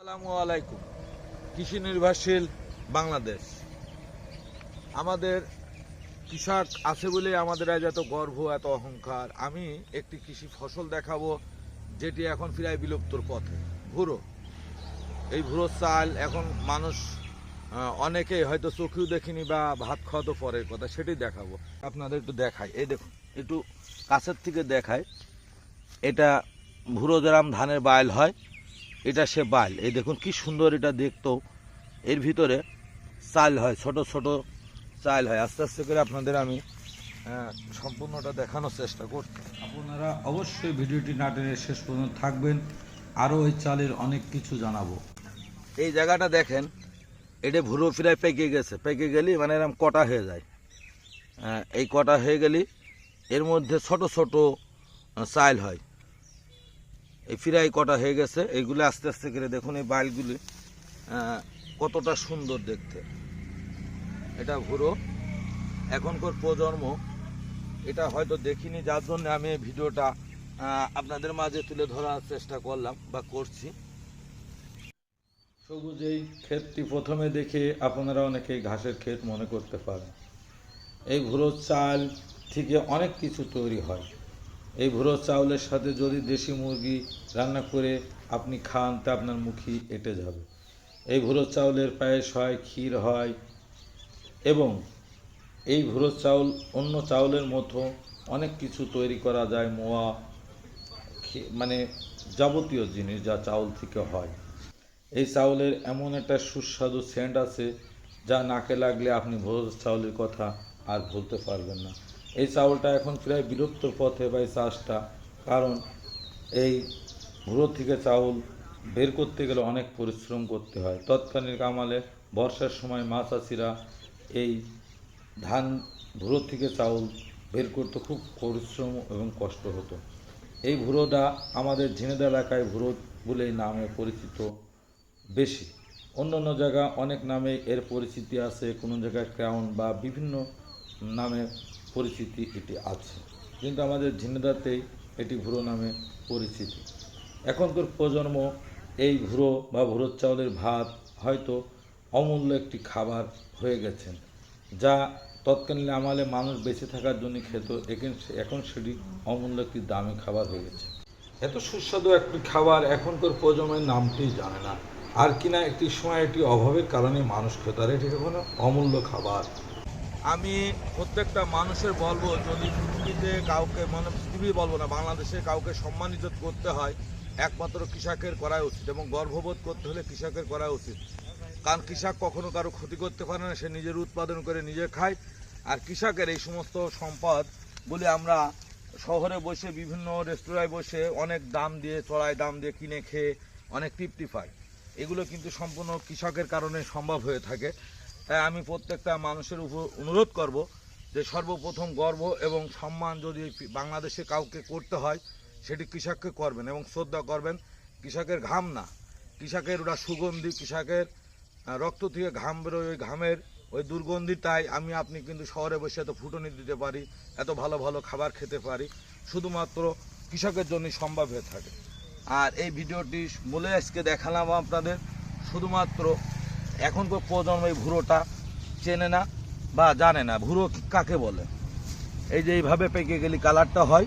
আসসালামু আলাইকুম। কৃষি নির্ভরশীল বাংলাদেশ। আমাদের কৃষক আছে বলে আমাদের আজ এত গর্ব এত অহংকার। আমি একটি কৃষি ফসল দেখাবো যেটি এখন প্রায় বিলুপ্তর পথে। ভুরো। এই ভুরো চাল এখন মানুষ আহ, অনেকেই হয়তো চোখেও দেখিনি বা ভাত খাওয়া তো পরের কথা সেটি দেখাবো। আপনাদের একটু দেখাই। এই দেখুন একটু কাছের থেকে দেখায় এটা ভুরো ধানের বাইল হয় এটা সে বাইল এই দেখুন কি সুন্দর এটা দেখতো এর ভিতরে চাল হয় ছোট ছোট চাল হয়। আস্তে আস্তে করে আপনাদের আমি আহ, সম্পূর্ণটা দেখানোর চেষ্টা করছি। আপনারা অবশ্যই ভিডিওটি না টেনে শেষ পর্যন্ত থাকবেন। আরও ওই চালের অনেক কিছু জানাব। এই জায়গাটা দেখেন এটা ভুরো ফিরায় পেকে গেছে। পেকে গেলি মানে এরকম কটা হয়ে যায়। আহ, এই কটা হয়ে গেলি এর মধ্যে ছোট ছোট চাল হয়। এই ফিরাই কটা হয়ে গেছে এইগুলো আস্তে আস্তে করে দেখুন এই বাইলগুলি কতটা সুন্দর দেখতে। এটা ভুরো। এখনকার প্রজন্ম, এটা হয়তো দেখিনি, যার জন্য আমি এই ভিডিওটা আপনাদের মাঝে তুলে ধরার চেষ্টা করলাম বা করছি। সবুজ এই ক্ষেতটি প্রথমে দেখে আপনারা অনেকেই ঘাসের ক্ষেত মনে করতে পারেন। এই ভুরো চাল থেকে অনেক কিছু তৈরি হয়। এই ভুরো চাউলের সাথে যদি দেশি মুরগি রান্না করে আপনি খান, তা আপনার মুখই এঁটে যাবে। এই ভুরো চাউলের পায়েস হয়, ক্ষীর হয় এবং এই ভুরো চাউল অন্য চাউলের মতো অনেক কিছু তৈরি করা যায়, মোয়া মানে যাবতীয় জিনিস যা চাউল থেকে হয়। এই চাউলের এমন একটা সুস্বাদু সেন্ট আছে যা নাকে লাগলে আপনি ভোজ চাউলের কথা আর ভুলতে পারবেন না। এই চাউলটা এখন প্রায় বিলুপ্তর পথে বা এই চাষটা। কারণ এই ভুড়ো থেকে চাউল বের করতে গেলে অনেক পরিশ্রম করতে হয়। তৎকালীন কামালে বর্ষার সময় মাছ চাষিরা এই ধান ভুড়ো থেকে চাউল বের করতে খুব পরিশ্রম এবং কষ্ট হতো। এই ভুড়োটা আমাদের ঝিনেদা এলাকায় ভুড়ো বলেই নামে পরিচিত বেশি। অন্য অন্য জায়গা অনেক নামে এর পরিচিতি আছে। কোনো জায়গায় ক্রাউন বা বিভিন্ন নামে পরিচিতি এটি আছে। কিন্তু আমাদের ঝিনেদাতেই এটি ভুড়ো নামে পরিচিতি। এখনকার প্রজন্ম এই ভুড়ো বা ভুড়োর চাউলের ভাত হয়তো অমূল্য একটি খাবার হয়ে গেছেন, যা তৎকালীন আমলে মানুষ বেঁচে থাকার জন্য খেত এখন সেটি অমূল্য একটি দামি খাবার হয়ে গেছে। এত সুস্বাদু একটি খাবার এখনকার প্রজন্মের নামটি জানে না। আর কিনা একটি সময় একটি অভাবের কারণে মানুষ খেত, আর এটি কোনো অমূল্য খাবার আমি প্রত্যেকটা মানুষের বলব, যদি পৃথিবীতে কাউকে মানে পৃথিবী বলব না, বাংলাদেশে কাউকে সম্মানিত করতে হয়, একমাত্র কৃষকের করা উচিত এবং গর্ববোধ করতে হলে কৃষকের করা উচিত। কারণ কৃষক কখনো কারও ক্ষতি করতে পারে না, সে নিজের উৎপাদন করে নিজে খায়। আর কৃষকের এই সমস্ত সম্পদ বলে আমরা শহরে বসে, বিভিন্ন রেস্তোরাঁয় বসে অনেক দাম দিয়ে, চড়াই দাম দিয়ে কিনে খেয়ে অনেক তৃপ্তি পাই। এগুলো কিন্তু সম্পূর্ণ কৃষকের কারণে সম্ভব হয়ে থাকে। তাই আমি প্রত্যেকটা মানুষের উপর অনুরোধ করব যে সর্বপ্রথম গর্ব এবং সম্মান যদি বাংলাদেশে কাউকে করতে হয়, সেটি কৃষককে করবেন এবং শ্রদ্ধা করবেন। কৃষকের ঘাম না। কৃষকের ওরা সুগন্ধি, কৃষকের রক্ত থেকে ঘাম বেরোয় ওই ঘামের ওই দুর্গন্ধি, তাই আমি আপনি কিন্তু শহরে বসে এত ফুটনি দিতে পারি, এত ভালো ভালো খাবার খেতে পারি। শুধুমাত্র কৃষকের জন্যই সম্ভব হয়ে থাকে। আর এই ভিডিওটি বলে আজকে দেখালাম আপনাদের। শুধুমাত্র এখনকার প্রজন্ম এই ভুরোটা চেনে না বা জানে না। ভুরো কাকে বলে? এই যে এইভাবে পেকে গেলে কালারটা হয়,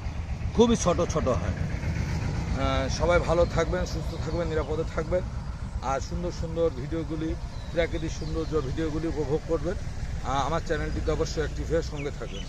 খুবই ছোট ছোট হয়। সবাই ভালো থাকবেন, সুস্থ থাকবেন, নিরাপদে থাকবেন আর সুন্দর সুন্দর ভিডিওগুলি, প্রাকৃতিক সৌন্দর্য ভিডিওগুলি উপভোগ করবেন। আমার চ্যানেলটিতে অবশ্যই অ্যাক্টিভ হয়ে সঙ্গে থাকবেন।